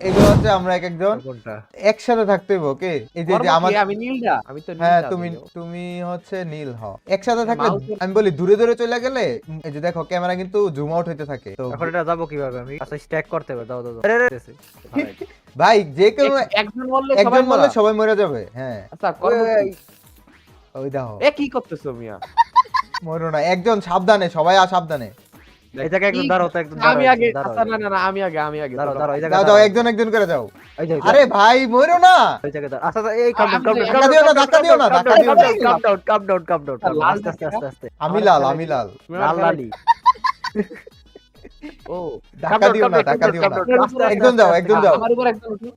এগুলো হচ্ছে আমরা এক একজন। একসাথে থাকতে হইব ওকে? এই যে আমার আমি নীলটা আমি তো হ্যাঁ তুমি তুমি হচ্ছে নীল হ। একসাথে থাকলে আমি বলি দূরে দূরে চলে গেলে এই যে দেখো ক্যামেরা কিন্তু জুম আউট হইতে থাকে তো এখন এটা যাব কীভাবে? আমি আচ্ছা স্ট্যাক করতে হবে। দাও দাও দাও। ভাই। যে কেউ একজন বললে একজন বললে সবাই মরে যাবে হ্যাঁ। আচ্ছা ওই দেখো। এ কি করতেছো মিয়া? মরো না। একজন সাবধানে সবাই আর সাবধানে। এই জায়গায় দাঁড়াও তো একদম আমি আগে আচ্ছা না না না আমি আগে আমি আগে দাঁড়াও দাঁড়াও। এই যাও জায়গায় যাও একজন একজন করে যাও আরে ভাই মরো না। এই জায়গায় দাঁড়াও। আচ্ছা আচ্ছা, এই কাম ডাউন কাম দিও না, ধাক্কা দিও না, ধাক্কা দিও না। Calm down calm down calm down লাল আস্তে আস্তে আস্তে আস্তে। আমি লাল আমি লাল। লাল লালি। ও ধাক্কা দিও না ধাক্কা দিও না। একজন যাও একজন যাও। আমার উপর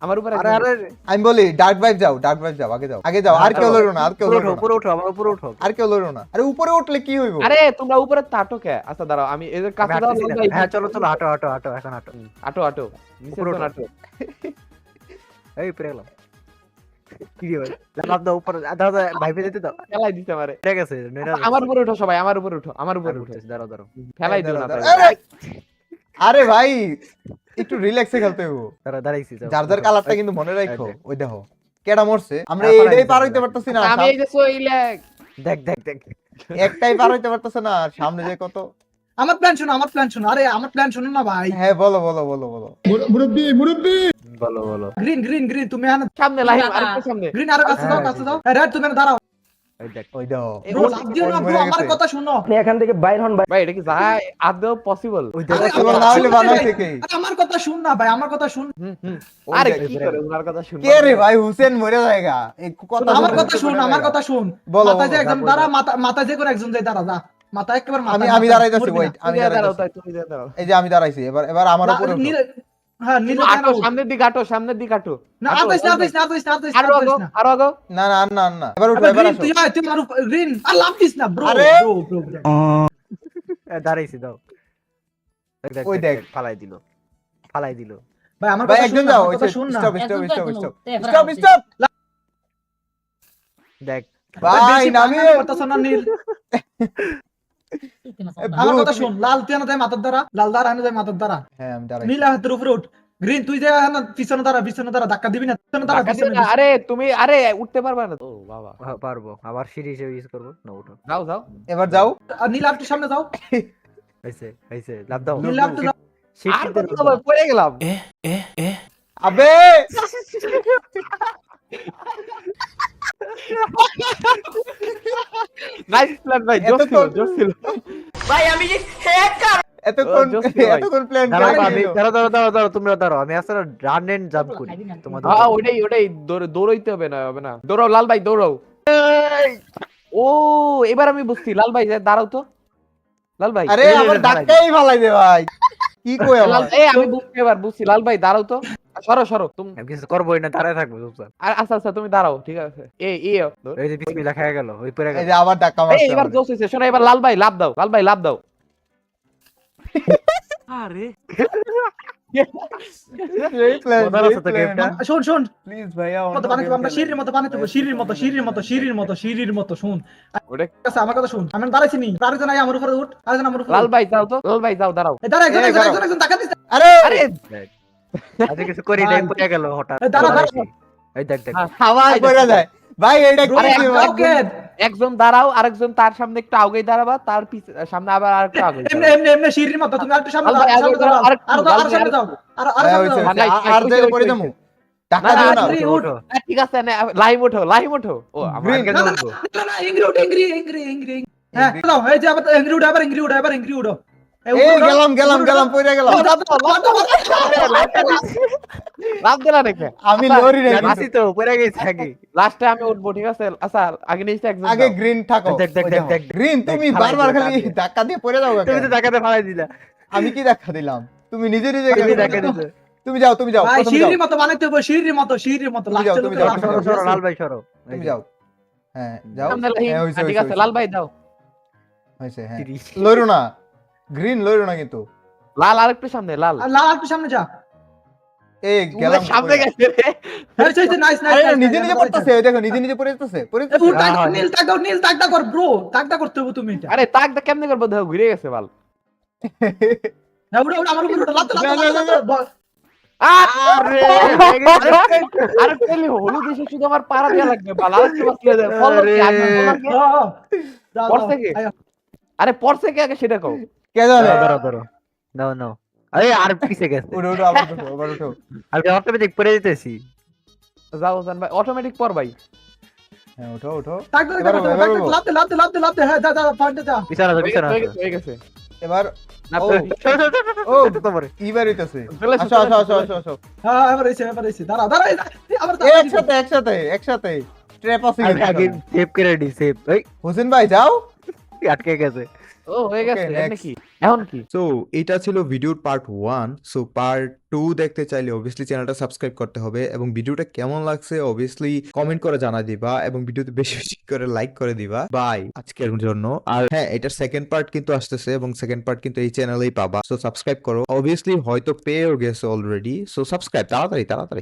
আমার উপর আরে আরে আমি বলি ডার্ক ভাইব যাও ডার্ক ভাইব যাও আগে যাও। আগে যাও আর কেউ লড়ো না আর কেউ উপরে লড়ো উপরে ওঠো আমার উপরে ওঠো আর কেউ লড়ো না। আরে উপরে উঠলে কি হইব? আরে তোমরা উপরে তাটো কে? আচ্ছা দাঁড়াও আমি এদের কাছে দাও হ্যাঁ চলো চলো হাঁটো হাঁটো হাঁটো এখন হাঁটো। আটো আটো নিচে তো ওঠো। এই উপরে গেলাম। কি রে ভাই? লাভ দাও উপরে দাও দাও ভাই পেতে দিতে দাও। ফেলাই দিতে পারে ঠিক আছে নেরা আমার উপরে উঠো সবাই আমার উপরে উঠো আমার উপরে উঠো। দাঁড়াও দাঁড়াও। ফেলাই দিও না। আরে, আরে ভাই একটু রিল্যাক্সে খেলতে হইব। দাঁড়াও দাঁড়াইছি যাও। যার যার কালারটা কিন্তু মনে রাখো ওই দেখো কেডা মরছে? আমরা হ্যাঁ, এইটাই পার হইতে পারতেছি না আমি এই যে সইলে দেখ দেখ দেখ। একটাই পার হইতে পারতেছে না আর সামনে যে কত? আমার প্ল্যান শোনো আমার প্ল্যান শোনো। আরে আমার প্ল্যান শোনো না ভাই। হ্যাঁ বলো বলো বলো বলো। বলো বলো। গ্রিন গ্রিন গ্রিন তুমি সামনে লাইন আরেকটু সামনে। গ্রিন আরও কাছে দাও হ্যাঁ, কাছে দাও। রেড তুমি দাঁড়াও। মাথা যে করে একজন যায় দাঁড়া যা মাথা একেবারে আমি আমি দাঁড়াইতেছি ওয়েট দাঁড়াইতেছি। এই যে আমি দাঁড়াইছি এবার এবার আমার উপরে হ্যাঁ আটো সামনের দিকে আটো সামনের দিকে আটো। না আটো, না আটো। না আতাইস না আতাইস আরও আগো আরও আগো। না না না না। এবার উঠো এবার আসো। তুই তুই মারু গ্রিন। আর লাভ দিস না ব্রো ব্রো ব্রো দাঁড়াইছি দাও। দেখ ওই। ফালাই দিল। ফালাই দিল। ভাই আমার ভাই একজন শুন না যাও আমার শুন না। Stop stop stop stop stop stop দেখ। ভাই নামিয়ে করতেছ না নীল। আমার কথা শুন লাল তুই যায় মাথার দ্বারা লাল দ্বারা যায় মাথার দ্বারা। হ্যাঁ আমি নীল হাতের উপরে উঠ। গ্রিন তুই যে পিছনে দাঁড়া পিছনে দাঁড়া ধাক্কা দিবি না পিছনে দাঁড়া পিছনে আরে তুমি আরে উঠতে পারবে না। ও বাবা। পারব। আবার সিঁড়ি হিসেবে ইউজ করব। না ওঠো যাও যাও। এবার যাও। আর নীল সামনে যাও। হয়েছে হয়েছে লাভ দাও। নীল আর কত আবে! নাইস প্ল্যান ভাই জোস ছিল জোস ছিল এতক্ষণ ও, জোস ছিল ভাই। এতক্ষণ প্ল্যান দাঁড়াও করে আমি। দাঁড়াও দাঁড়াও দাঁড়াও দাঁড়াও তোমরা দাঁড়াও আমি আসলে রান এন্ড জাম্প করি। তোমাদের হ্যাঁ ওটাই ওটাই দৌড়- দৌড়াইতে হবে না হবে না। দৌড়াও লাল ভাই দৌড়াও। ও এবার আমি বুঝছি লাল ভাই যা- দাঁড়াও তো। লাল ভাই। আরে আমার ধাক্কাই ফালাই দে ভাই। কি কই লাল এই আমি বুঝছি এবার বুঝছি লাল ভাই দাঁড়াও তো। সরো সরো তুমি কিছু করবোই না দাঁড়ায় থাকব চুপচাপ। আর আচ্ছা আচ্ছা তুমি দাঁড়াও ঠিক আছে। এই এই এই যে বিসমিল্লাহ খেয়ে গেল ওই পরে এই যে আবার ধাক্কা মারছে এবার জোস হয়েছে শোনো এবার লাল ভাই লাভ দাও লাল ভাই লাভ দাও। আরে। শোন শোন। প্লিজ ভাইয়া মতো বানাতে আমরা সিঁড়ির মতো বানাতে হবে মতো সিঁড়ির মতো সিঁড়ির মতো সিঁড়ির মতো শুন। ওটা ঠিক আছে আমার কথা শুন। আমি দাঁড়াইছি নি। আরেকজন আই আমার উপরে উঠ আরেকজন আমার উপরে লাল ভাই যাও তো। লাল ভাই যাও দাঁড়াও। এই একজন একজন একজন একজন দিস আরে! আরে! আজকে কিছু করি নাই পড়ে গেল হঠাৎ। এই, দাঁড়াও, দাঁড়াও। দেখ দেখ। খাওয়ার করে যায়। ভাই এটা কি আরে, হইছে ভাই? ওকে একজন দাঁড়াও আরেকজন তার সামনে একটু আগে দাঁড়াবা তার পিছে সামনে আবার আরেকটু আগে এমনি এমনি এমনি সিঁড়ির মতো তুমি আরেকটু সামনে আরও আরও সামনে আরও আরও হ্যাঁ, সামনে আর পড়ে। টাকা দিও না, ওঠো ঠিক আছে না লাইভ ওঠো লাইভ ওঠো ও আমার না, না, এংরি উঠ, এংরি, এংরি, এংরি, এংরি। হ্যাঁ, দাও, এই যে আবার এংরি উঠ, আবার এংরি উঠ, আবার এংরি উঠো। গেলাম গেলাম গেলাম। গেলাম। লাভ দিলা আমি লরি রে আসি তো পড়ে গেছে আগে। লাস্টে আমি উঠবো ঠিক আছে? আচ্ছা আগে নিচে একজন আগে গ্রিন থাকো। দেখ, দেখ, দেখ, দেখ, গ্রিন তুমি বারবার খালি ধাক্কা দিয়ে পড়ে যাও তুমি তো টাকাতে ফালাই দিলা। আমি কি ধাক্কা দিলাম? তুমি নিজে নিজে তুমি দিছো তুমি যাও তুমি যাও ভাই, মতো বানাইতে হবে, সিঁড়ির মতো, মতো। তুমি যাও, তুমি যাও, সরো লাল ভাই সরো। তুমি যাও। হ্যাঁ যাও। হ্যাঁ, হইছে, ঠিক আছে লাল ভাই দাও। হয়েছে হ্যাঁ। না। গ্রিন লড়ো না কিন্তু লাল আরেকটু সামনে লাল লাল আর লাল একটু সামনে যা। এই গেলাম সামনে গেছে রে এই, হইছে, হইছে, nice, nice, আরে nice, নিজে নিজে পড়তেছে ওই দেখো নিজে নিজে পড়ে যেতেছে পড়ে হ্যাঁ, নীল তাক দাও, নীল তাক দাও কর, তাক দাও করতে হবে তুমি এটা। আরে কেমনে করব দেখো ঘুরে গেছে বাল হ্যাঁ, আমার উপরে না। আরে আরে হলুদ এসে শুধু আমার পাড়া লাগবে একটু ফলো কি আগে দাও, পড়ছে কি? আরে পড়ছে কে আগে সেটা কও কে জানে? ধরো ধরো নাও নাও। আরে আর পিছে গেছে। উঠো উঠো আবার উঠো আবার উঠো। আমি অটোমেটিক পরে দিতেছি যাও জান ভাই অটোমেটিক পর ভাই। হ্যাঁ উঠো উঠো। দে, হ্যাঁ, যা, যা, পয়েন্টে যা। পিছনে আসো হয়ে পিছনে গেছে, হয়ে এবার ও। হইতেছে। আসো আসো আসো আসো। আসো হ্যাঁ, এবার এসে, এবার এসে, দাঁড়া, আবার একসাথে একসাথে একসাথে। ট্র্যাপ আছে আমি কিন্তু। আগে সেভ করে রেডি সেভ এই। হোসেন ভাই যাও। আটকে গেছে। ও হয়ে গেছে Okay, এমনি next. কি? এখন কি? সো এটা ছিল ভিডিওর part one so part two দেখতে চাইলে অবভিয়াসলি চ্যানেলটা সাবস্ক্রাইব করতে হবে এবং ভিডিওটা কেমন লাগছে অবভিয়াসলি কমেন্ট করে জানা দিবা এবং ভিডিওতে বেশি বেশি করে লাইক করে দিবা। বাই আজকের জন্য। আর হ্যাঁ এটার সেকেন্ড পার্ট কিন্তু আসতেছে এবং সেকেন্ড পার্ট কিন্তু এই চ্যানেলেই পাবা। সো সাবস্ক্রাইব করো। অবভিয়াসলি হয়তো পেয়েও গেছে অলরেডি সো সাবস্ক্রাইব তাড়াতাড়ি তাড়াতাড়ি।